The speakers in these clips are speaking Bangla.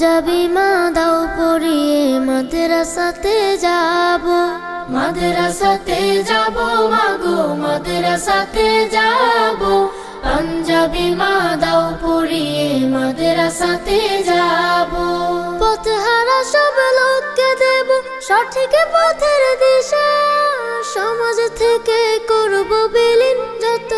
পাঞ্জাবি মা দাও পরিয়ে মাদ্রাসাতে যাব। মাদ্রাসাতে যাব মাগো মাদ্রাসাতে যাব। পাঞ্জাবি মা দাও পড়িয়ে মাদ্রাসাতে যাব। পথহারা সব লোককে দেব সঠিক পথের দিশা। সমাজ থেকে করব বিলীন যত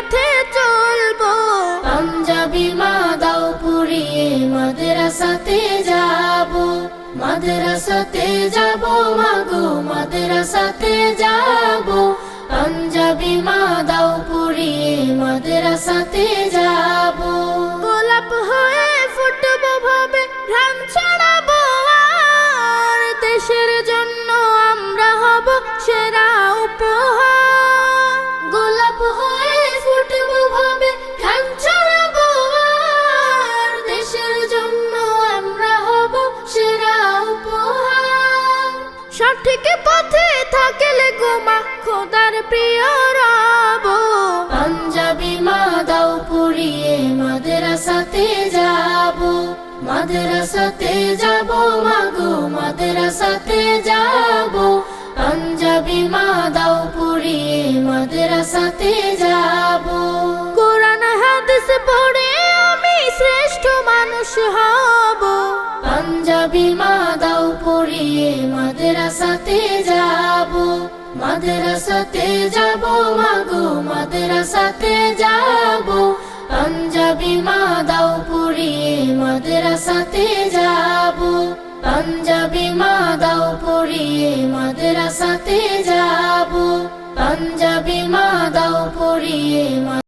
পথে চলবো। পাঞ্জাবি মা দাও পুরিয়ে মাদ্রাসাতে যাব। মাদ্রাসাতে যাব মাগো মাদ্রাসাতে যাব। পাঞ্জাবি মা দাও পুরিয়ে মাদ্রাসাতে যাব। সঠিক পথে থাকলে গোমা খোদার প্রিয় রব। পাঞ্জাবি মা দাও পুরিয়ে মাদ্রাসাতে যাব। মাদ্রাসাতে যাব মাগো মাদ্রাসাতে যাব। পাঞ্জাবি মা দাও পুরিয়ে মাদ্রাসাতে যাব। কোরআন হাদিস পড়ে আমি শ্রেষ্ঠ মানুষ হব। পাঞ্জাবি মা পড়িয়ে মাদ্রাসাতে যাব মাদ্রাসাতে যাব মাগো মাদ্রাসাতে যাব। পাঞ্জাবি মা দাও পড়িয়ে মাদ্রাসাতে যাব। পাঞ্জাবি মা দাও পড়িয়ে মাদ্রাসাতে যাব। পাঞ্জাবি মা দাও পড়িয়ে